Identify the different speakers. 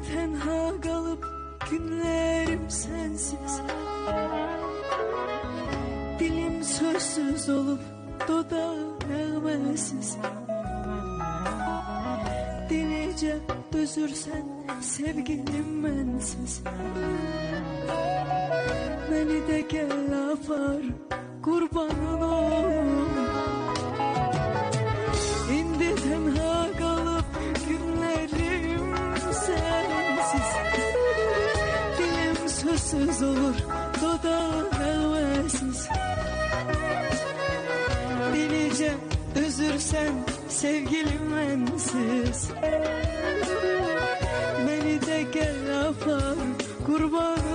Speaker 1: tenha kalıp günlerim sensiz. Dilim sözsüz olup dudağım nağmesiz Delice üzürsen sevgilim mensiz Beni de gel apar kurbanın ol İndi tenha Sözsüz olur dudağım nağmesiz Delice üzürsen sevgilim bensiz. Beni de gel apar kurban